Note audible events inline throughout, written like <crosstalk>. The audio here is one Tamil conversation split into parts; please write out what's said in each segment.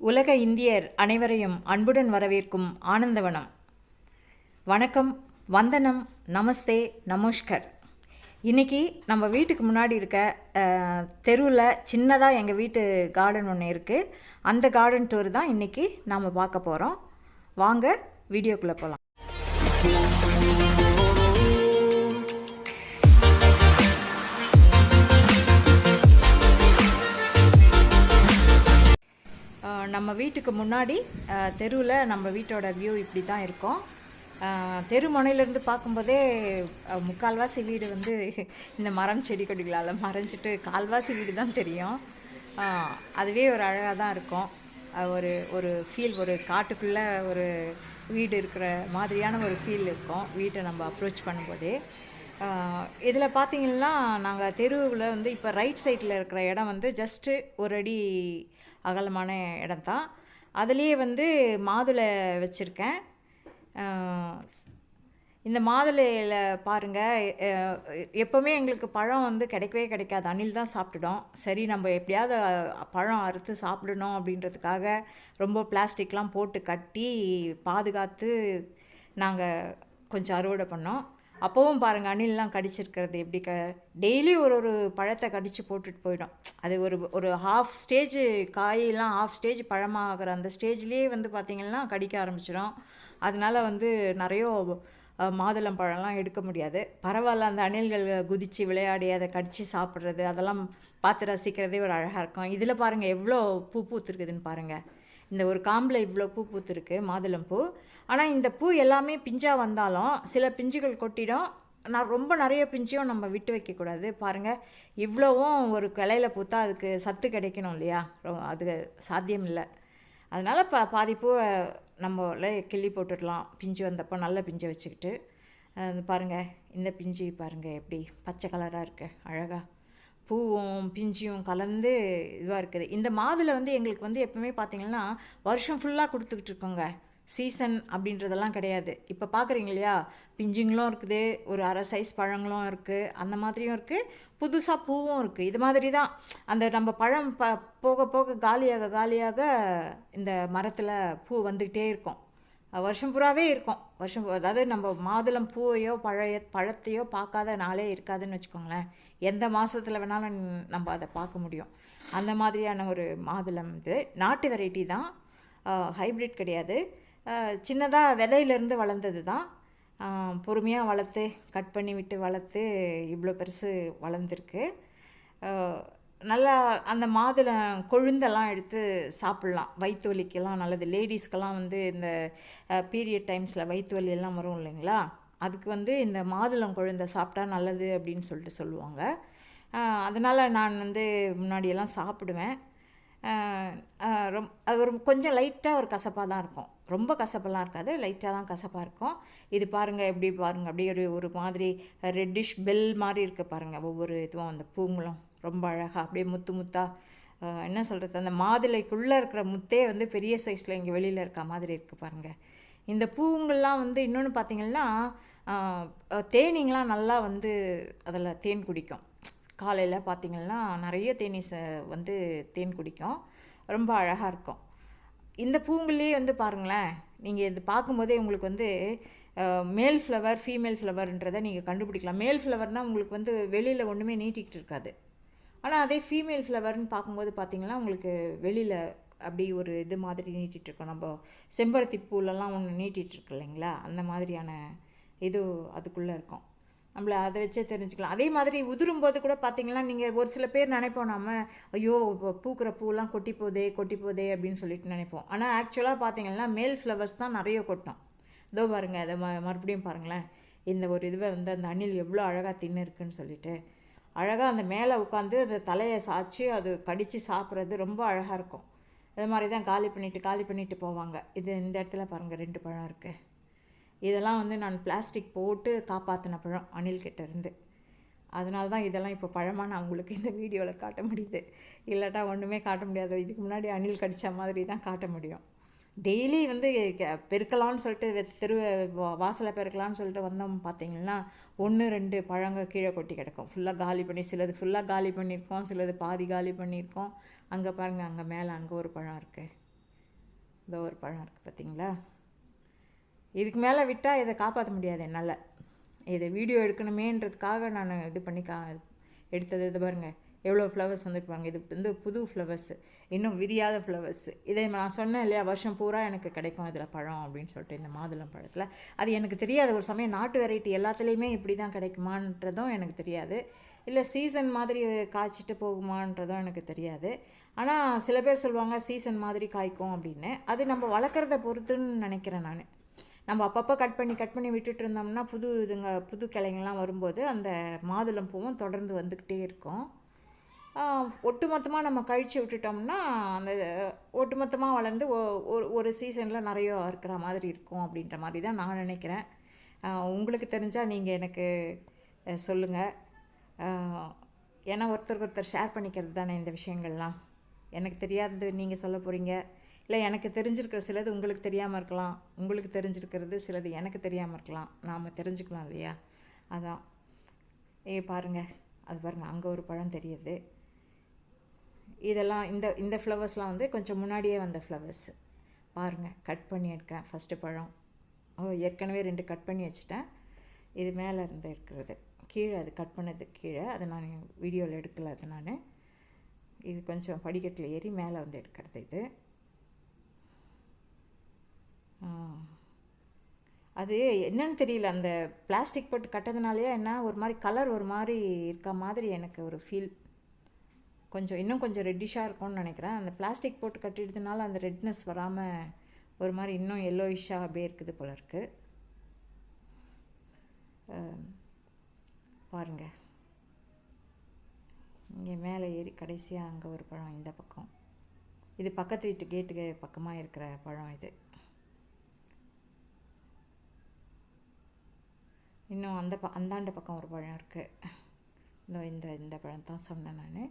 உலக இந்தியர் அனைவரையும் அன்புடன் வரவேற்கும் ஆனந்தவனம். வணக்கம் வந்தனம் நமஸ்தே நமஸ்கர். இன்றைக்கி நம்ம வீட்டுக்கு முன்னாடி இருக்க தெருவில் சின்னதாக எங்கள் வீட்டு கார்டன் ஒன்று இருக்குது அந்த கார்டன் டூர் தான் இன்றைக்கி நாம் பார்க்க போகிறோம் வாங்க வீடியோக்குள்ளே போகலாம் நம்ம வீட்டுக்கு முன்னாடி தெருவில் நம்ம வீட்டோட வியூ இப்படி தான் இருக்கும் தெரு முனையிலேருந்து பார்க்கும்போதே முக்கால்வாசி வீடு வந்து <laughs> இந்த மரம் செடி கொடிகளால் மறைஞ்சிட்டு கால்வாசி வீடு தான் தெரியும். அதுவே ஒரு அழகாக தான் இருக்கும். ஒரு ஒரு ஃபீல் ஒரு காட்டுக்குள்ளே ஒரு வீடு இருக்கிற மாதிரியான ஒரு ஃபீல் இருக்கும் வீட்டை நம்ம அப்ரோச் பண்ணும்போதே. இதில் பார்த்தீங்கன்னா நாங்கள் தெருவில் வந்து இப்போ ரைட் சைடில் இருக்கிற இடம் வந்து ஜஸ்ட்டு ஒரு அடி அகலமான இடம் தான் அதுலேயே வந்து மாதுளை வச்சுருக்கேன். இந்த மாதுளையில் பாருங்கள் எப்போவுமே எங்களுக்கு பழம் வந்து கிடைக்கவே கிடைக்காது. அணில் தான் சாப்பிட்டுடும் சரி நம்ம எப்படியாவது பழம் அறுத்து சாப்பிடணும் அப்படின்றதுக்காக ரொம்ப பிளாஸ்டிக்லாம் போட்டு கட்டி பாதுகாத்து நாங்கள் கொஞ்சம் அறுவடை பண்ணோம். அப்போவும் பாருங்கள் அணிலெலாம் கடிச்சிருக்கிறது. எப்படி க டெய்லி ஒரு ஒரு பழத்தை கடித்து போட்டுட்டு போயிடும். அது ஒரு ஒரு ஹாஃப் ஸ்டேஜ் காயெல்லாம் ஹாஃப் ஸ்டேஜ் பழமாகிற அந்த ஸ்டேஜ்லேயே வந்து பார்த்திங்கன்னா கடிக்க ஆரம்பிச்சிடும். அதனால வந்து நிறைய மாதுளம் பழம்லாம் எடுக்க முடியாது. பரவாயில்ல அந்த அணில்கள் குதித்து விளையாடி அதை கடித்து சாப்பிட்றது அதெல்லாம் பார்த்து ரசிக்கிறதே ஒரு அழகாக இருக்கும். இதில் பாருங்கள் எவ்வளோ பூ பூத்துருக்குதுன்னு பாருங்கள் இந்த ஒரு காம்பில் இவ்வளோ பூ பூத்துருக்கு மாதுளம் பூ. ஆனால் இந்த பூ எல்லாமே பிஞ்சாக வந்தாலும் சில பிஞ்சுகள் கொட்டிடும். நான் ரொம்ப நிறைய பிஞ்சையும் நம்ம விட்டு வைக்கக்கூடாது பாருங்கள் இவ்வளோவும் ஒரு கிளையில பூத்தா அதுக்கு சத்து கிடைக்கணும் இல்லையா? ரொ- அது சாத்தியம் இல்லை. அதனால் பா பாதி பூவை நம்மள கிள்ளி போட்டுடலாம். பிஞ்சு வந்தப்போ நல்ல பிஞ்சை வச்சுக்கிட்டு. பாருங்கள் இந்த பிஞ்சு பாருங்கள் எப்படி பச்சை கலராக இருக்குது அழகாக பூவும் பிஞ்சியும் கலந்து இதுவாக இருக்குது. இந்த மாதுளை வந்து எங்களுக்கு வந்து எப்பவுமே பார்த்தீங்கன்னா வருஷம் ஃபுல்லாக கொடுத்துக்கிட்டு இருக்கோங்க. சீசன் அப்படின்றதெல்லாம் கிடையாது. இப்போ பார்க்குறீங்க இல்லையா? பிஞ்சுங்களும் இருக்குது ஒரு அரை சைஸ் பழங்களும் இருக்குது அந்த மாதிரியும் இருக்குது புதுசாக பூவும் இருக்குது இது மாதிரி தான் அந்த நம்ம பழம் ப போக போக காலியாக காலியாக இந்த மரத்தில் பூ வந்துக்கிட்டே இருக்கும். வருஷம் பூராவே இருக்கும். வருஷம் பூ- அதாவது நம்ம மாதுளம் பூவையோ பழைய பழத்தையோ பார்க்காத நாளே இருக்காதுன்னு வச்சுக்கோங்களேன். எந்த மாதத்தில் வேணாலும் நம்ம அதை பார்க்க முடியும். அந்த மாதிரியான ஒரு மாதுளம் இது. நாட்டு வெரைட்டி தான். ஹைப்ரிட் கிடையாது. சின்னதாக விதையிலேருந்து வளர்ந்தது தான் பொறுமையாக வளர்த்து கட் பண்ணி விட்டு வளர்த்து இவ்வளோ பெருசு வளர்ந்துருக்கு. நல்லா அந்த மாதுளை கொழுந்தெல்லாம் எடுத்து சாப்பிட்லாம். வயிற்று வலிக்கெல்லாம் நல்லது. லேடிஸ்க்கெல்லாம் வந்து இந்த பீரியட் டைம்ஸில் வயிற்று எல்லாம் வரும் இல்லைங்களா? அதுக்கு வந்து இந்த மாதுளம் கொழுந்தை சாப்பிட்டா நல்லது அப்படின்னு சொல்லிட்டு சொல்லுவாங்க. அதனால் நான் வந்து முன்னாடியெல்லாம் சாப்பிடுவேன். ரொம் அது ஒரு கொஞ்சம் லைட்டாக ஒரு கசப்பாக தான் இருக்கும். ரொம்ப கசப்பெல்லாம் இருக்காது. லைட்டாக தான் கசப்பாக இருக்கும். இது பாருங்கள் எப்படி பாருங்கள் அப்படியே ஒரு ஒரு மாதிரி ரெட்டிஷ் பெல் மாதிரி இருக்குது பாருங்கள் ஒவ்வொரு இதுவும் அந்த பூங்குளம் ரொம்ப அழகாக அப்படியே முத்து முத்தாக என்ன சொல்கிறது அந்த மாதுளைக்குள்ளே இருக்கிற முத்தே வந்து பெரிய சைஸில் இங்கே வெளியில் இருக்க மாதிரி இருக்குது பாருங்கள் இந்த பூங்கள்லாம் வந்து இன்னொன்று பார்த்தீங்கன்னா தேனீங்களாம் நல்லா வந்து அதில் தேன் குடிக்கும். காலையில் பார்த்திங்கன்னா நிறைய தேனீஸ் வந்து தேன் குடிக்கும். ரொம்ப அழகாக இருக்கும். இந்த பூங்குலேயே வந்து பாருங்களேன் நீங்கள் இது பார்க்கும்போதே உங்களுக்கு வந்து மேல் ஃப்ளவர் ஃபீமேல் ஃப்ளவர்ன்றதை நீங்கள் கண்டுபிடிக்கலாம். மேல் ஃப்ளவர்னால் உங்களுக்கு வந்து வெளியில் ஒன்றுமே நீட்டிக்கிட்டு இருக்காது. ஆனால் அதே ஃபீமேல் ஃப்ளவர்னு பார்க்கும்போது பார்த்தீங்கன்னா உங்களுக்கு வெளியில் அப்படி ஒரு இது மாதிரி நீட்டிகிட்டு இருக்கோம். நம்ம செம்பருத்தி பூலெல்லாம் ஒன்று நீட்டிகிட்டு இருக்கு இல்லைங்களா? அந்த மாதிரியான இது அதுக்குள்ளே இருக்கும். நம்மள அதை வச்சே தெரிஞ்சுக்கலாம். அதே மாதிரி உதிரும் போது கூட பார்த்தீங்கன்னா நீங்கள் ஒரு சில பேர் நினைப்போம் நம்ம ஐயோ பூக்கிற பூலாம் கொட்டி போதே கொட்டி போதே அப்படின்னு சொல்லிட்டு நினைப்போம். ஆனால் ஆக்சுவலாக பார்த்தீங்கன்னா மேல் ஃப்ளவர்ஸ் தான் நிறைய கொட்டும். இதோ பாருங்கள் அதை ம மறுபடியும் பாருங்களேன். இந்த ஒரு இதுவை வந்து அந்த அணில் எவ்வளோ அழகாக தின்னு இருக்குன்னு சொல்லிட்டு. அழகாக அந்த மேலே உட்காந்து அந்த தலையை சாய்ச்சி அது கடித்து சாப்பிட்றது ரொம்ப அழகாக இருக்கும். அது மாதிரி தான் காலி பண்ணிவிட்டு காலி பண்ணிவிட்டு போவாங்க. இது இந்த இடத்துல பாருங்கள் ரெண்டு பழம் இருக்குது இதெல்லாம் வந்து நான் பிளாஸ்டிக் போட்டு காப்பாற்றின பழம் அணில்கிட்ட இருந்து. அதனால தான் இதெல்லாம் இப்போ பழமாக நான் உங்களுக்கு இந்த வீடியோவில் காட்ட முடியுது. இல்லாட்டா ஒன்றுமே காட்ட முடியாது. இதுக்கு முன்னாடி அணில் கடித்த மாதிரி தான் காட்ட முடியும். டெய்லி வந்து கெ- பெருக்கலாம்னு சொல்லிட்டு தெரு வாசலை பெருக்கலான்னு சொல்லிட்டு வந்தோம் பார்த்தீங்கன்னா ஒன்று ரெண்டு பழங்க கீழே கொட்டி கிடக்கும். ஃபுல்லாக காலி பண்ணி சிலது ஃபுல்லாக காலி பண்ணியிருக்கோம் சிலது பாதி காலி பண்ணியிருக்கோம். அங்கே பாருங்கள் அங்கே மேலே அங்கே ஒரு பழம் இருக்குது இதோ ஒரு பழம் இருக்குது பார்த்தீங்களா இதுக்கு மேலே விட்டால் இதை காப்பாற்ற முடியாது என்னால். இதை வீடியோ எடுக்கணுமேன்றதுக்காக நான் இது பண்ணி கா எடுத்தது இது பாருங்கள் எவ்வளோ ஃப்ளவர்ஸ் வந்துருப்பாங்க. இது வந்து புது ஃப்ளவர்ஸு இன்னும் விரியாத ஃப்ளவர்ஸ் இதை நான் சொன்னேன் இல்லையா? வருஷம் பூரா எனக்கு கிடைக்கும் இதில் பழம் அப்படின்னு சொல்லிட்டு இந்த மாதுளம் பழத்தில். அது எனக்கு தெரியாது. ஒரு சமயம் நாட்டு வெரைட்டி எல்லாத்துலேயுமே இப்படி தான் கிடைக்குமான்றதும் எனக்கு தெரியாது. இல்லை சீசன் மாதிரி காய்ச்சிட்டு போகுமான்றதும் எனக்கு தெரியாது. ஆனால் சில பேர் சொல்லுவாங்க சீசன் மாதிரி காய்க்கும் அப்படின்னு. அது நம்ம வளர்க்குறத பொறுத்துன்னு நினைக்கிறேன் நான். நம்ம அப்பப்போ கட் பண்ணி கட் பண்ணி விட்டுட்டு இருந்தோம்னா புது இதுங்க புது கிளைங்கெல்லாம் வரும்போது அந்த மாதுளம் பூவும் தொடர்ந்து வந்துக்கிட்டே இருக்கும். ஒட்டுமொத்தமாக நம்ம கழித்து விட்டுட்டோம்னா அந்த ஒட்டுமொத்தமாக வளர்ந்து ஒ- ஒரு ஒரு சீசனில் நிறைய இருக்கிற மாதிரி இருக்கும் அப்படின்ற மாதிரி தான் நான் நினைக்கிறேன். உங்களுக்கு தெரிஞ்சால் நீங்கள் எனக்கு சொல்லுங்கள் ஏன்னா ஒருத்தருக்கு ஒருத்தர் ஷேர் பண்ணிக்கிறது தானே இந்த விஷயங்கள்லாம். எனக்கு தெரியாதது நீங்கள் சொல்ல போகிறீங்க இல்லை எனக்கு தெரிஞ்சிருக்கிற சிலது உங்களுக்கு தெரியாமல் இருக்கலாம். உங்களுக்கு தெரிஞ்சிருக்கிறது சிலது எனக்கு தெரியாமல் இருக்கலாம். நாம் தெரிஞ்சுக்கலாம் இல்லையா? அதான். ஏ பாருங்கள் அது பாருங்கள் அங்கே ஒரு பழம் தெரியுது. இதெல்லாம் இந்த இந்த ஃப்ளவர்ஸ்லாம் வந்து கொஞ்சம் முன்னாடியே வந்த ஃப்ளவர்ஸ் பாருங்கள் கட் பண்ணி எடுக்கிறேன். ஃபஸ்ட்டு பழம். ஓ ஏற்கனவே ரெண்டு கட் பண்ணி வச்சுட்டேன். இது மேலே இருந்து எடுக்கிறது. கீழே அது கட் பண்ணது கீழே. அதை நான் வீடியோவில் எடுக்கல அது நான். இது கொஞ்சம் படிக்கட்டில் ஏறி மேலே வந்து எடுக்கிறது இது. அது என்னன்னு தெரியல அந்த பிளாஸ்டிக் போட்டு கட்டதுனாலயே என்ன ஒரு மாதிரி கலர் ஒரு மாதிரி இருக்க மாதிரி எனக்கு ஒரு ஃபீல் கொஞ்சம் இன்னும் கொஞ்சம் ரெட்டிஷாக இருக்கும்னு நினைக்கிறேன். அந்த பிளாஸ்டிக் போட்டு கட்டிடுறதுனால அந்த ரெட்னஸ் வராமல் ஒரு மாதிரி இன்னும் எல்லோயிஷாக அப்படியே இருக்குது போல இருக்குது பாருங்க. இங்கே மேலே ஏறி கடைசியாக அங்கே ஒரு பழம் இந்த பக்கம். இது பக்கத்து வீட்டு கேட்டுக்கு பக்கமாக இருக்கிற பழம் இது. இன்னும் அந்த ப அந்தாண்ட பக்கம் ஒரு பழம் இருக்குது இந்த இந்த இந்த பழம் தான் சொன்னேன் நான்.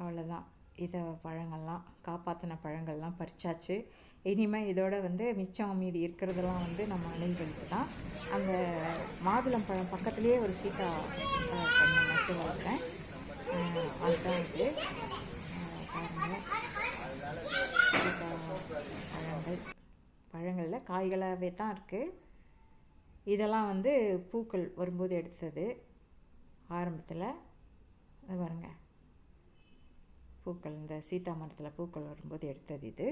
அவ்வளோதான் இதை பழங்கள்லாம் காப்பாற்றின பழங்கள்லாம் பறிச்சாச்சு. இனிமேல் இதோட வந்து மிச்சம் மீதி இருக்கிறதெல்லாம் வந்து நம்ம அணில்களுக்கு தான் அந்த மாதுளம் பழம் பக்கத்துலேயே ஒரு சீட்டா பண்ண மட்டும் நட்டு வளர்த்தேன் அதுதான் இது. பாருங்கள் சீட்டா பழங்கள். பழங்களில் காய்களாகவே தான் இருக்குது இதெல்லாம் வந்து பூக்கள் வரும்போது எடுத்தது ஆரம்பத்தில். இது பாருங்க. பூக்கள் இந்த சீதா மரத்தில் பூக்கள் வரும்போது எடுத்தது இது.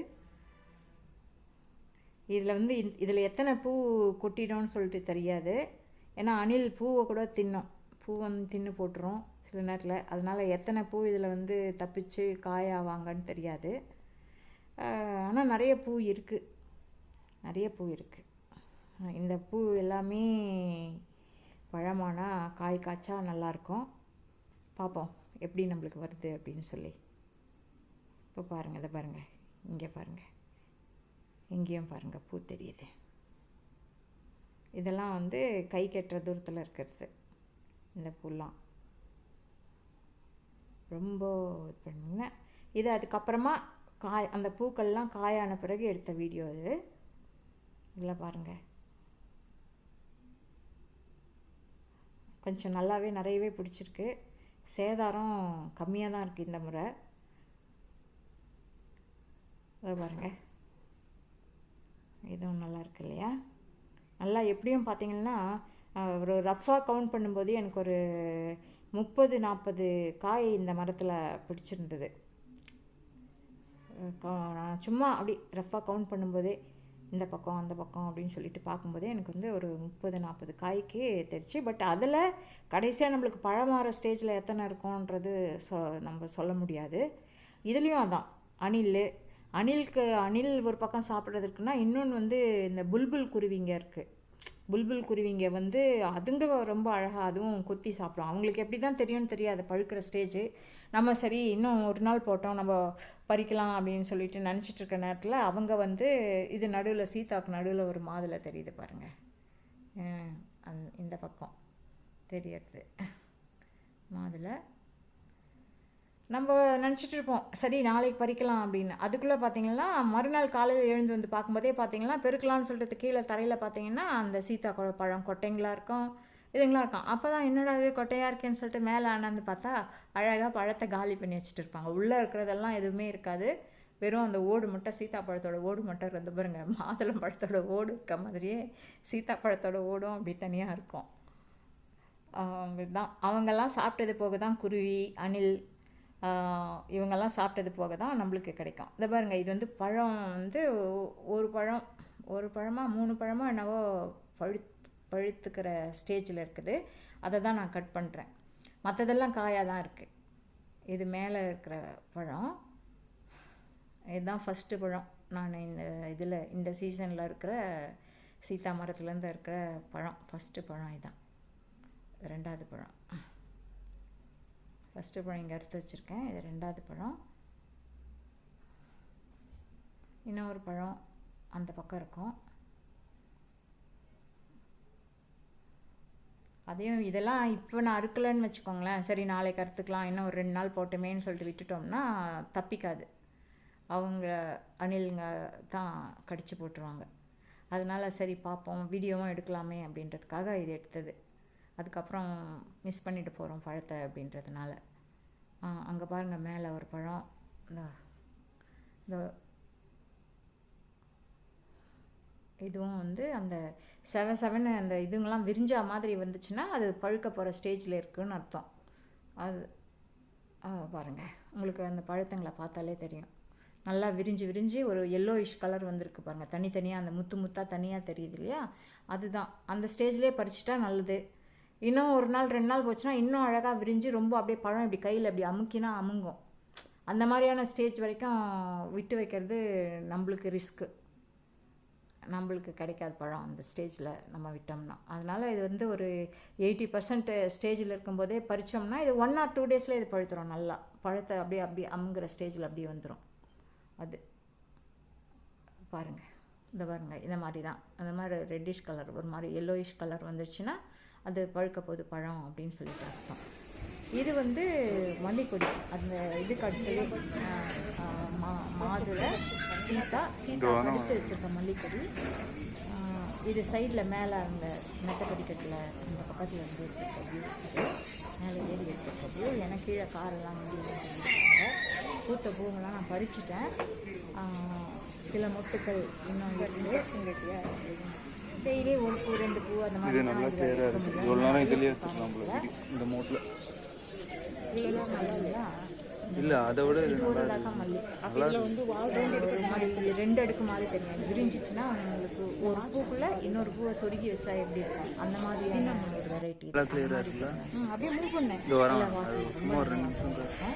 இதில் வந்து இதில் எத்தனை பூ கொட்டிடும்னு சொல்லிட்டு தெரியாது. ஏன்னா அணில் பூவை கூட தின்னும். பூ வந்து தின்னு போட்டுரும் சில நேரத்தில். அதனால் எத்தனை பூ இதில் வந்து தப்பிச்சு காயாவாங்கன்னு தெரியாது. ஆனால் நிறைய பூ இருக்குது நிறைய பூ இருக்குது இந்த பூ எல்லாமே பழமானா காய் காய்ச்சா நல்லாயிருக்கும் பார்ப்போம் எப்படி நம்மளுக்கு வருது அப்படின்னு சொல்லி. இப்போ பாருங்கள் இதை பாருங்கள் இங்கே பாருங்கள் இங்கேயும் பாருங்கள் பூ தெரியுது. இதெல்லாம் வந்து கை கெட்டுற தூரத்தில் இருக்கிறது இந்த பூலாம். ரொம்ப இது பண்ணிங்கன்னா இது அதுக்கப்புறமா காய் அந்த பூக்கள்லாம் காயான பிறகு எடுத்த வீடியோ இது. இதில் பாருங்கள் கொஞ்சம் நல்லாவே நிறையவே பிடிச்சிருக்கு. சேதாரம் கம்மியாக தான் இருக்குது இந்த முறை. இதை பாருங்கள் இதுவும் நல்லா இருக்கு இல்லையா? நல்லா எப்படியும் பார்த்தீங்கன்னா ஒரு ரஃப்பாக கவுண்ட் பண்ணும்போது எனக்கு ஒரு முப்பது நாற்பது காய் இந்த மரத்தில் பிடிச்சிருந்தது. நான் சும்மா அப்படி ரஃப்பாக கவுண்ட் பண்ணும்போதே இந்த பக்கம் அந்த பக்கம் அப்படின்னு சொல்லிட்டு பார்க்கும்போதே எனக்கு வந்து ஒரு முப்பது நாற்பது காய்க்கு தெரிச்சு. பட் அதில் கடைசியாக நம்மளுக்கு பழமாற ஸ்டேஜில் எத்தனை இருக்கும்ன்றது சொ நம்ம சொல்ல முடியாது. இதுலேயும் அதான். அணில் அணிலுக்கு அணில் ஒரு பக்கம் சாப்பிட்றதுக்குன்னா இன்னொன்று வந்து இந்த புல்புல் குருவிங்க இருக்குது புல்புல் குருவிங்க வந்து அதுங்க ரொம்ப அழகாக அதுவும் கொத்தி சாப்பிடும். அவங்களுக்கு எப்படி தான் தெரியும்னு தெரியாது. பழுக்கிற ஸ்டேஜ் நம்ம சரி இன்னும் ஒரு நாள் போட்டோம் நம்ம பறிக்கலாம் அப்படின்னு சொல்லிட்டு நினச்சிட்டு இருக்க நேரத்தில் அவங்க வந்து இது நடுவில் சீதாக்கு நடுவில் ஒரு மாதுளை தெரியுது பாருங்கள் அந் இந்த பக்கம் தெரியறது. மாதுளை. நம்ம நினச்சிட்டு இருப்போம் சரி நாளைக்கு பறிக்கலாம் அப்படின்னு. அதுக்குள்ளே பார்த்தீங்கன்னா மறுநாள் காலையில் எழுந்து வந்து பார்க்கும்போதே பார்த்தீங்கன்னா பெருக்கலாம்னு சொல்கிறது கீழே தரையில் பார்த்தீங்கன்னா அந்த சீதா கொ- பழம் கொட்டைங்களா இருக்கும். இதுங்களா இருக்கும். அப்போ தான் என்னடா இது கொட்டையாக இருக்கேன்னு சொல்லிட்டு மேலே ஆனாந்து பார்த்தா அழகாக பழத்தை காலி பண்ணி வச்சுட்டு இருப்பாங்க. உள்ளே இருக்கிறதெல்லாம் எதுவுமே இருக்காது. வெறும் அந்த ஓடு மட்டும் சீத்தாப்பழத்தோட ஓடு மட்டும் இருந்து பாருங்க. மாதுளம் பழத்தோட ஓடு இருக்க மாதிரியே சீத்தாப்பழத்தோட ஓடும் அப்படி தனியாக இருக்கும். அவங்க தான் அவங்கெல்லாம் சாப்பிட்டது போக தான் குருவி அணில் இவங்கெல்லாம் சாப்பிட்டது போக தான் நம்மளுக்கு கிடைக்கும். இந்த பாருங்க இது வந்து பழம் வந்து ஒரு பழம் ஒரு பழமாக மூணு பழமாக என்னவோ பழு பழுத்துக்கிற ஸ்டேஜில் இருக்குது. அதை தான் நான் கட் பண்ணுறேன் மற்றதெல்லாம் காயாக தான் இருக்குது இது மேலே இருக்கிற பழம். இதுதான் ஃபஸ்ட்டு பழம். நான் இந்த இதில் இந்த சீசனில் இருக்கிற சீதா மரத்துலேருந்து இருக்கிற பழம். ஃபஸ்ட்டு பழம் இதுதான் ரெண்டாவது பழம். ஃபஸ்ட்டு பழம் இங்கே அறுத்து வச்சுருக்கேன். இது ரெண்டாவது பழம். இன்னொரு பழம் அந்த பக்கம் இருக்கும். அதையும் இதெல்லாம் இப்போ நான் அறுக்கலைன்னு வச்சுக்கோங்களேன். சரி நாளைக்கு அறுத்துக்கலாம் இன்னும் ஒரு ரெண்டு நாள் போட்டுமேன்னு சொல்லிட்டு விட்டுட்டோம்னா தப்பிக்காது. அவங்க அணிலுங்க தான் கடிச்சு போட்டுருவாங்க. அதனால் சரி பார்ப்போம் வீடியோவும் எடுக்கலாமே அப்படின்றதுக்காக இது எடுத்தது. அதுக்கப்புறம் மிஸ் பண்ணிட்டு போகிறோம் பழத்தை அப்படின்றதுனால. அங்கே பாருங்கள் மேலே ஒரு பழம். இந்த இந்த இதுவும் வந்து அந்த செவ செவன் அந்த இதுங்கெல்லாம் விரிஞ்சா மாதிரி வந்துச்சுன்னா அது பழுக்க போகிற ஸ்டேஜில் இருக்குன்னு அர்த்தம். அது ஆ, உங்களுக்கு அந்த பழத்தங்களை பார்த்தாலே தெரியும். நல்லா விரிஞ்சு விரிஞ்சு ஒரு எல்லோயிஷ் கலர் வந்திருக்கு பாருங்கள் தனித்தனியாக அந்த முத்து முத்தாக தனியாக தெரியுது இல்லையா? அதுதான். அந்த ஸ்டேஜ்லேயே பறிச்சிட்டா நல்லது. இன்னும் ஒரு நாள் ரெண்டு நாள் போச்சுன்னா இன்னும் அழகாக விரிஞ்சு ரொம்ப அப்படியே பழம் இப்படி கையில் அப்படி அமுக்கினா அமுங்கும். அந்த மாதிரியான ஸ்டேஜ் வரைக்கும் விட்டு வைக்கிறது நம்மளுக்கு ரிஸ்க்கு நம்மளுக்கு கிடைக்காத பழம் அந்த ஸ்டேஜில் நம்ம விட்டோம்னா. அதனால் இது வந்து ஒரு எயிட்டி பர்சன்ட் ஸ்டேஜில் இருக்கும்போதே பறிச்சோம்னா இது ஒன் ஆர் டூ டேஸில் இது பழுத்துரும் நல்லா. பழத்தை அப்படியே அப்படியே அமுங்கிற ஸ்டேஜில் அப்படியே வந்துடும் அது. பாருங்கள் இந்த பாருங்கள் இந்த மாதிரி தான் அந்த மாதிரி ரெட்டிஷ் கலர் ஒரு மாதிரி எல்லோயிஷ் கலர் வந்துருச்சுன்னா அது பழுக்க போகுது பழம் அப்படின்னு சொல்லிட்டு அர்த்தம். இது வந்து மல்லிக்கொடி அந்த இதுக்கு அடுத்தது மா மாதுளை சீதா சீதா அடுத்து வச்சிருக்க மல்லிக்கொடி இது சைடில் மேலே அந்த மெத்தக்கடிக்கட்டில் அந்த பக்கத்தில் வந்து எடுத்துருக்க. மேலே ஏறி எடுத்துருக்க. எனக்கு கீழே காரெல்லாம் வந்து பூத்த பூவெல்லாம் நான் பறிச்சிட்டேன். சில மொட்டுக்கள் இன்னும் இருக்குது. டெய்லி ஒரு பூ ரெண்டு பூ அந்த மாதிரி நல்லா நேரம் இதுலேயே. இந்த மோட்டில். இதெல்லாம் நல்லா இல்லையா இல்லை அதை விட இது ஒரு ரகம் மல்லி. இதில் வந்து ஒரு மாதிரி ரெண்டு அடுக்கு மாதிரி தெரியும் விரிஞ்சிச்சுன்னா உங்களுக்கு ஒரு பூக்குள்ள இன்னொரு பூவை சொருகி வச்சா எப்படி இருக்கும்? அந்த மாதிரியான ஒரு வெரைட்டி நல்லா கிளியராக இருக்குல்ல? அப்படியே மூவ் பண்ணேன் நல்லா வாசம் சும்மா ஒரு ரெண்டு நிமிஷம் தான்.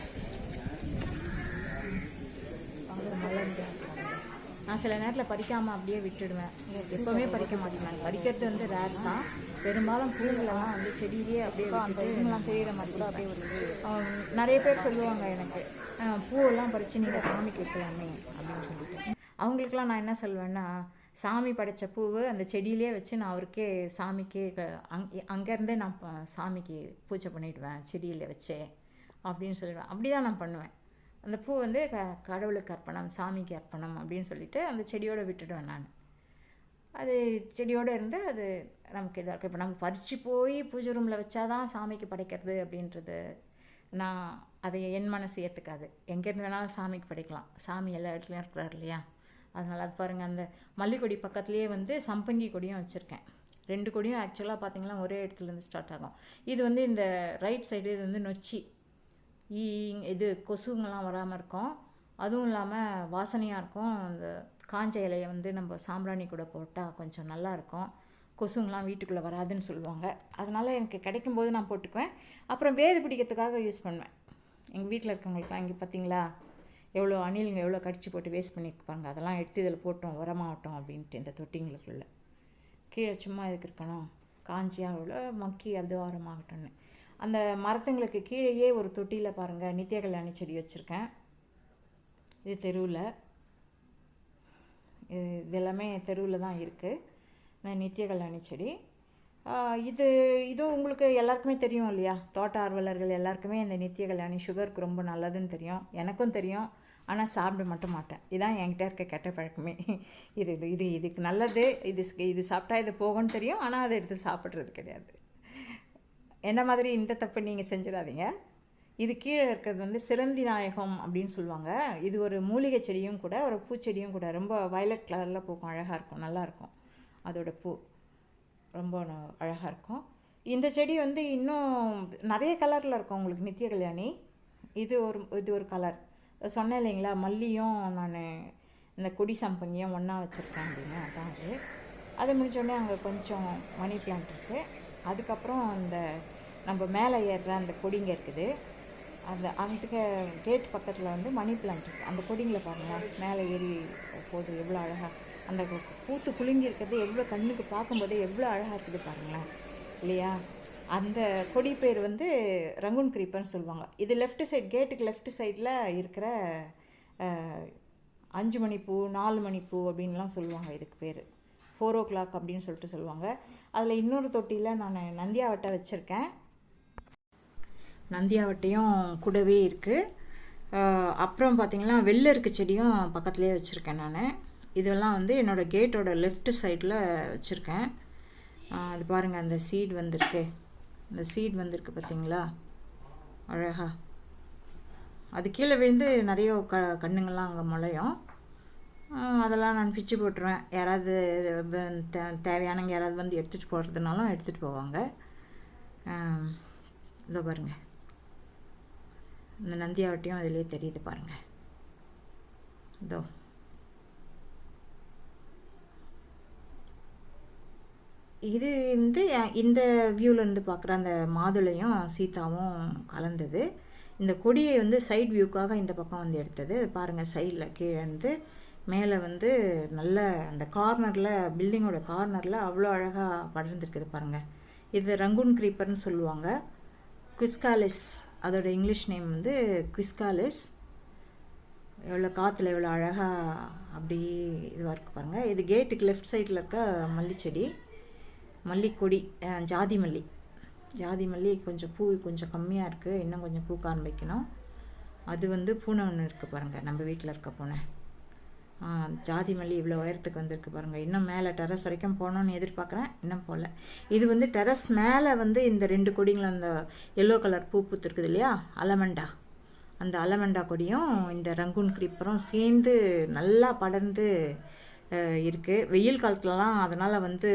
அங்கே மலர்ந்து நான் சில நேரத்தில் பறிக்காமல் அப்படியே விட்டுடுவேன். எப்போவுமே பறிக்க மாட்டேன். நான் பறிக்கிறது வந்து ரேர் தான். பெரும்பாலும் பூங்களெல்லாம் வந்து செடியிலேயே அப்படியே விட்டுட்டு தெரியிற மாதிரி கூட அப்படியே ஒரு நிறைய பேர் சொல்லுவாங்க எனக்கு "அஹ், பூவெல்லாம் பறித்து நீங்கள் சாமிக்கு வைக்கலாமே அப்படின்னு சொல்லிட்டு. அவங்களுக்குலாம் நான் என்ன சொல்வேன்னா சாமி படைச்ச பூவு அந்த செடியிலே வச்சு நான் அவருக்கே சாமிக்கு அங் அங்கேருந்தே நான் சாமிக்கு பூஜை பண்ணிடுவேன் செடியில் வச்சே அப்படின்னு சொல்லிடுவேன். அப்படி தான் நான் பண்ணுவேன். அந்த பூ வந்து க கடவுளுக்கு அர்ப்பணம் சாமிக்கு அர்ப்பணம் அப்படின்னு சொல்லிட்டு அந்த செடியோடு விட்டுடுவேன் நான். அது செடியோடு இருந்து அது நமக்கு இதாக இருக்கும். இப்போ நம்ம பறித்து போய் பூஜை ரூமில் வச்சாதான் சாமிக்கு படைக்கிறது அப்படின்றது நான் அதை என் மனசு ஏற்றுக்காது எங்கேருந்து வேணாலும் சாமிக்கு படைக்கலாம். சாமி எல்லா இடத்துலையும் இருக்கிறார் இல்லையா? அதனால் அது பாருங்கள் அந்த மல்லிகொடி பக்கத்துலேயே வந்து சம்பங்கி கொடியும் வச்சுருக்கேன். ரெண்டு கொடியும் ஆக்சுவலாக பார்த்தீங்கன்னா ஒரே இடத்துலேருந்து ஸ்டார்ட் ஆகும். இது வந்து இந்த ரைட் சைடு இது வந்து நொச்சி. ஈ இது கொசுங்கெல்லாம் வராமல் இருக்கும். அதுவும் இல்லாமல் வாசனையாக இருக்கும். அந்த காஞ்ச இலையை வந்து நம்ம சாம்பிராணி கூட போட்டால் கொஞ்சம் நல்லாயிருக்கும் கொசுங்கள்லாம் கொசுங்கெலாம் வீட்டுக்குள்ளே வராதுன்னு சொல்லுவாங்க. அதனால் எனக்கு கிடைக்கும்போது நான் போட்டுக்குவேன். அப்புறம் வேது பிடிக்கிறதுக்காக யூஸ் பண்ணுவேன். எங்கள் வீட்டில் இருக்கவங்களுக்குலாம் இங்கே பார்த்தீங்களா எவ்வளோ அணிலுங்க எவ்வளோ கடிச்சு போட்டு வேஸ்ட் பண்ணியிருப்பாங்க அதெல்லாம் எடுத்து இதில் போட்டோம் உரமாகட்டும் அப்படின்ட்டு இந்த தொட்டிங்களுக்குள்ளே. கீழே சும்மா எதுக்கு இருக்கணும்? காஞ்சியாக உள்ள மக்கி அது உரமாகட்டும்னு அந்த மரத்துங்களுக்கு கீழேயே ஒரு தொட்டியில் பாருங்கள் நித்திய கல்யாணி செடி வச்சுருக்கேன். இது தெருவில். இது இதெல்லாமே தெருவில் தான் இருக்குது இந்த நித்திய கல்யாணி செடி. இது இதுவும் உங்களுக்கு எல்லாருக்குமே தெரியும் இல்லையா? தோட்ட ஆர்வலர்கள் எல்லாருக்குமே இந்த நித்திய கல்யாணி சுகருக்கு ரொம்ப நல்லதுன்னு தெரியும். எனக்கும் தெரியும். ஆனால் சாப்பிட மட்டும் மாட்டேன். இதான் என்கிட்ட இருக்க கெட்ட பழக்கமே. இது இது இது இதுக்கு நல்லது. இது இது சாப்பிட்டா இது போகும்னு தெரியும். ஆனால் அதை எடுத்து சாப்பிட்றது கிடையாது. என்ன மாதிரி இந்த தப்பு நீங்கள் செஞ்சிடாதீங்க. இது கீழே இருக்கிறது வந்து சிலந்தி நாயகம் அப்படின்னு சொல்லுவாங்க. இது ஒரு மூலிகை செடியும் கூட ஒரு பூச்செடியும் கூட. ரொம்ப வயலட் கலரில் பூக்கும் அழகாக இருக்கும் நல்லாயிருக்கும் அதோடய பூ. ரொம்ப அழகாக இருக்கும். இந்த செடி வந்து இன்னும் நிறைய கலரில் இருக்கும் உங்களுக்கு நித்திய கல்யாணி. இது ஒரு இது ஒரு கலர் சொன்னேன் இல்லைங்களா மல்லியும் நான் இந்த கொடி சம்பங்கியும் ஒன்றா வச்சுருக்கேன் அப்படின்னு. அதான் அது. அது முடிஞ்சோடனே அங்கே கொஞ்சம் மணி பிளான்ட் இருக்குது அதுக்கப்புறம் அந்த நம்ம மேலே ஏறுற அந்த கொடிங்க இருக்குது. அந்த அந்த கேட் பக்கத்தில் வந்து மணி பிளான்ட் இருக்குது அந்த கொடிங்களை பாருங்கள் மேலே ஏறி போகுது. எவ்வளோ அழகாக அந்த பூத்து குலுங்கி இருக்கிறது எவ்வளோ கண்ணுக்கு பார்க்கும்போதே எவ்வளோ அழகாக இருக்குது பாருங்களேன். இல்லையா? அந்த கொடி பேர் வந்து ரங்கூன் கிரீப்பர்னு சொல்லுவாங்க. இது லெஃப்ட் சைடு கேட்டுக்கு லெஃப்ட் சைடில் இருக்கிற அஞ்சு மணி பூ நாலு மணி பூ அப்படின்லாம் சொல்லுவாங்க இதுக்கு பேர். ஃபோர் ஓ கிளாக் அப்படின்னு சொல்லிட்டு சொல்லுவாங்க. அதில் இன்னொரு தொட்டியில் நான் நந்தியாவட்டை வச்சுருக்கேன். நந்தியாவட்டையும் கூடவே இருக்குது அப்புறம் பார்த்திங்கன்னா வெள்ளருக்கு செடியும் பக்கத்துலேயே வச்சுருக்கேன் நான். இதெல்லாம் வந்து என்னோடய கேட்டோட லெஃப்ட் சைடில் வச்சுருக்கேன். அது பாருங்கள் அந்த சீட் வந்திருக்கு. அந்த சீட் வந்திருக்கு பார்த்தீங்களா அழகா. அது கீழே விழுந்து நிறைய க கண்ணுங்கள்லாம் அங்கே முளையும். அதெல்லாம் நான் பிச்சு போட்டுருவேன். யாராவது தே- தேவையானவங்க யாராவது வந்து எடுத்துகிட்டு போகிறதுனாலும் எடுத்துகிட்டு போவாங்க. இதோ பாருங்கள் இந்த நந்தியாவட்டியும் அதிலே தெரியுது பாருங்கள் இதோ. இது வந்து இந்த வியூவில் இருந்து பார்க்குற அந்த மாதுளையும் சீதாவும் கலந்தது. இந்த கொடியை வந்து சைட் வியூக்காக இந்த பக்கம் வந்து எடுத்தது. பாருங்கள் சைடில் கீழே இருந்து மேலே வந்து நல்ல அந்த கார்னரில் பில்டிங்கோட கார்னரில் அவ்வளோ அழகாக படர்ந்துருக்குது பாருங்கள் இது ரங்கூன் க்ரீப்பர்னு சொல்லுவாங்க. குவிஸ்காலிஸ் அதோட இங்கிலீஷ் நேம் வந்து குவிஸ்காலிஸ் எவ்வளோ காற்றுல எவ்வளோ அழகாக அப்படி இதுவாக இருக்குது பாருங்கள் இது கேட்டுக்கு லெஃப்ட் சைடில் இருக்க மல்லிச்செடி மல்லிக்கொடி ஜாதி மல்லி ஜாதி மல்லி கொஞ்சம் பூ கொஞ்சம் கம்மியாக இருக்குது இன்னும் கொஞ்சம் பூக்க ஆரம்பிக்கணும் அது வந்து பூனை ஒன்று இருக்குது பாருங்கள் நம்ம வீட்டில் இருக்க பூனை. ஜாதி மல்லி இவ்வளோ உயரத்துக்கு வந்திருக்கு பாருங்கள் இன்னும் மேலே டெரஸ் வரைக்கும் போகணுன்னு எதிர்பார்க்குறேன். இன்னும் போகல. இது வந்து டெரஸ் மேலே வந்து இந்த ரெண்டு கொடிங்களும் அந்த எல்லோ கலர் பூ பூத்துருக்குது இல்லையா? அலமண்டா. அந்த அலமண்டா கொடியும் இந்த ரங்கூன் கிரீப்பரும் சேர்ந்து நல்லா படர்ந்து இருக்குது வெயில் காலத்துலலாம் அதனால் வந்து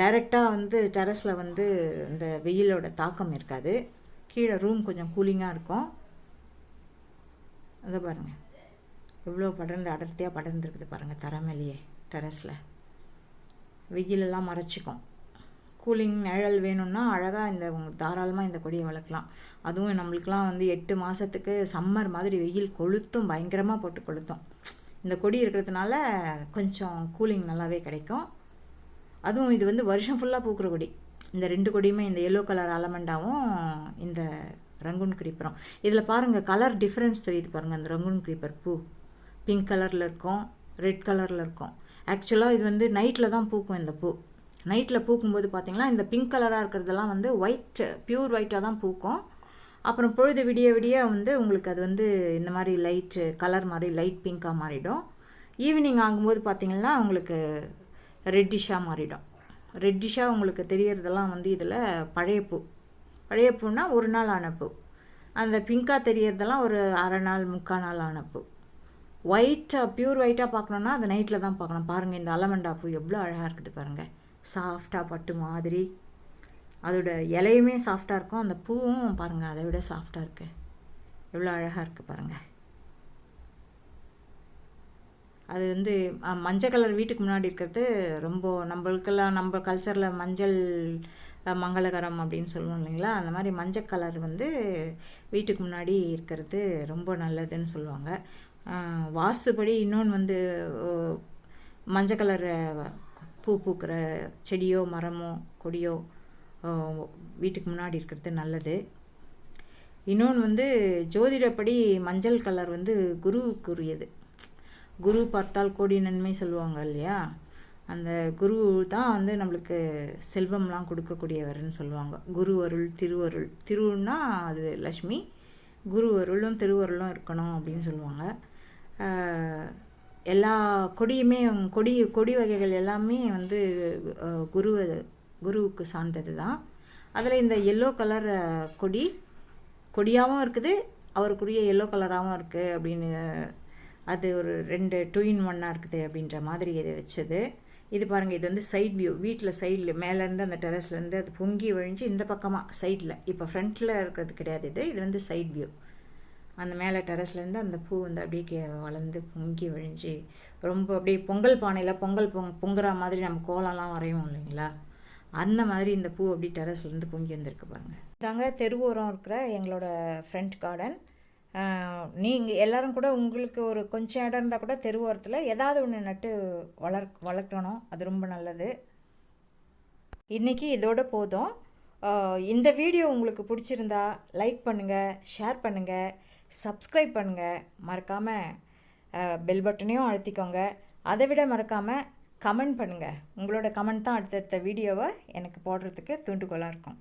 டைரெக்டாக வந்து டெரஸில் வந்து இந்த வெயிலோட தாக்கம் இருக்காது. கீழே ரூம் கொஞ்சம் கூலிங்காக இருக்கும். அதை பாருங்கள் எவ்வளோ படர்ந்து அடர்த்தியாக படர்ந்துருக்குது பாருங்கள் தரை மேலேயே டெரஸில் வெயிலெல்லாம் மறைச்சிக்கும். கூலிங் நிழல் வேணும்னா அழகாக இந்த தாராளமாக இந்த கொடியை வளர்க்கலாம். அதுவும் நம்மளுக்கெலாம் வந்து எட்டு மாதத்துக்கு சம்மர் மாதிரி வெயில் கொளுத்தும் பயங்கரமாக போட்டு கொளுத்தும். இந்த கொடி இருக்கிறதுனால கொஞ்சம் கூலிங் நல்லாவே கிடைக்கும். அதுவும் இது வந்து வருஷம் ஃபுல்லாக பூக்கிற கொடி. இந்த ரெண்டு கொடியுமே இந்த எல்லோ கலர் அலமண்டாவும் இந்த ரங்கூன் கிரீப்பரும் இதில் பாருங்கள் கலர் டிஃப்ரென்ஸ் தெரியுது பாருங்கள் அந்த ரங்குன் கிரீப்பர் பூ. பிங்க் கலரில் இருக்கும் ரெட் கலரில் இருக்கும். ஆக்சுவலாக இது வந்து நைட்டில் தான் பூக்கும் இந்த பூ. நைட்டில் பூக்கும்போது பார்த்தீங்கன்னா இந்த பிங்க் கலராக இருக்கிறதெல்லாம் வந்து ஒயிட் பியூர் ஒயிட்டாக தான் பூக்கும். அப்புறம் பொழுது விடிய விடிய வந்து உங்களுக்கு அது வந்து இந்த மாதிரி லைட்டு கலர் மாதிரி லைட் பிங்காக மாறிடும். ஈவினிங் ஆகும்போது பார்த்தீங்கன்னா உங்களுக்கு ரெட்டிஷாக மாறிடும். ரெட்டிஷாக உங்களுக்கு தெரியறதெல்லாம் வந்து இதில் பழைய பூ. பழைய பூன்னா ஒரு நாள் ஆன பூ. அந்த பிங்காக தெரியறதெல்லாம் ஒரு அரை நாள் முக்கால் நாள் ஆன பூ. ஒயிட்டாக பியூர் ஒயிட்டாக பார்க்கணுன்னா அது நைட்டில் தான் பார்க்கணும். பாருங்கள் இந்த அலமண்டா பூ எவ்வளோ அழகாக இருக்குது பாருங்கள் சாஃப்டாக பட்டு மாதிரி. அதோட இலையுமே சாஃப்டாக இருக்கும். அந்த பூவும் பாருங்கள் அதை விட சாஃப்டாக இருக்குது எவ்வளோ அழகாக இருக்குது பாருங்கள் அது வந்து மஞ்சள் கலர் வீட்டுக்கு முன்னாடி இருக்கிறது ரொம்ப நம்மளுக்கெல்லாம் நம்ம கல்ச்சரில் மஞ்சள் மங்களகரம் அப்படின்னு சொல்லுவோம் இல்லைங்களா? அந்த மாதிரி மஞ்சள் கலர் வந்து வீட்டுக்கு முன்னாடி இருக்கிறது ரொம்ப நல்லதுன்னு சொல்லுவாங்க. வாஸ்துபடி இன்னொன்று வந்து மஞ்சள் கலர் பூ பூக்கிற செடியோ மரமோ கொடியோ வீட்டுக்கு முன்னாடி இருக்கிறது நல்லது. இன்னொன்று வந்து ஜோதிடப்படி மஞ்சள் கலர் வந்து குருவுக்குரியது. குரு பார்த்தால் கோடி நன்மை சொல்லுவாங்க இல்லையா? அந்த குரு தான் வந்து நம்மளுக்கு செல்வம்லாம் கொடுக்கக்கூடியவர்னு சொல்லுவாங்க. குரு அருள் திருவருள் திருன்னா அது லக்ஷ்மி குரு அருளும் திருவருளும் இருக்கணும் அப்படின்னு சொல்லுவாங்க. எல்லா கொடியுமே கொடி கொடி வகைகள் எல்லாமே வந்து குரு குருவுக்கு சார்ந்தது தான் அதில் இந்த எல்லோ கலர் கொடி கொடியாகவும் இருக்குது. அவருக்குரிய எல்லோ கலராகவும் இருக்குது அப்படின்னு அது ஒரு ரெண்டு டூ இன் ஒன்னாக இருக்குது அப்படின்ற மாதிரி இதை வச்சது. இது பாருங்கள் இது வந்து சைட் வியூ வீட்டில் சைடில் மேலேருந்து அந்த டெரஸ்லேருந்து அது பொங்கி விழிஞ்சு இந்த பக்கமாக சைடில் இப்போ ஃப்ரண்ட்டில் இருக்கிறது கிடையாது இது. இது வந்து சைட் வியூ அந்த மேலே டெரஸ்லேருந்து அந்த பூ வந்து அப்படியே கே வளர்ந்து பொங்கி விழிஞ்சு ரொம்ப அப்படியே பொங்கல் பானையில் பொங்கல் பொங் பொங்குற மாதிரி நம்ம கோலம்லாம் வரைவோம் இல்லைங்களா? அந்த மாதிரி இந்த பூ அப்படி டெரஸ்லேருந்து பொங்கி வந்திருக்கு பாருங்கள் தாங்க தெருவோரம் இருக்கிற எங்களோட ஃப்ரண்ட் கார்டன் நீங்கள் எல்லோரும் கூட உங்களுக்கு ஒரு கொஞ்சம் இடம் இருந்தால் கூட தெருவோரத்தில் ஏதாவது ஒன்று நட்டு வளர் வளர்க்கணும். அது ரொம்ப நல்லது. இன்றைக்கி இதோட போதும். இந்த வீடியோ உங்களுக்கு பிடிச்சிருந்தா லைக் பண்ணுங்கள் ஷேர் பண்ணுங்கள் சப்ஸ்கிரைப் பண்ணுங்கள் மறக்காமல் பெல் பட்டனையும் அழுத்திக்கோங்க. அதை விட மறக்காமல் கமெண்ட் பண்ணுங்கள் உங்களோட கமெண்ட் தான் அடுத்தடுத்த வீடியோவை எனக்கு போடுறதுக்கு தூண்டுகோலாக இருக்கும்.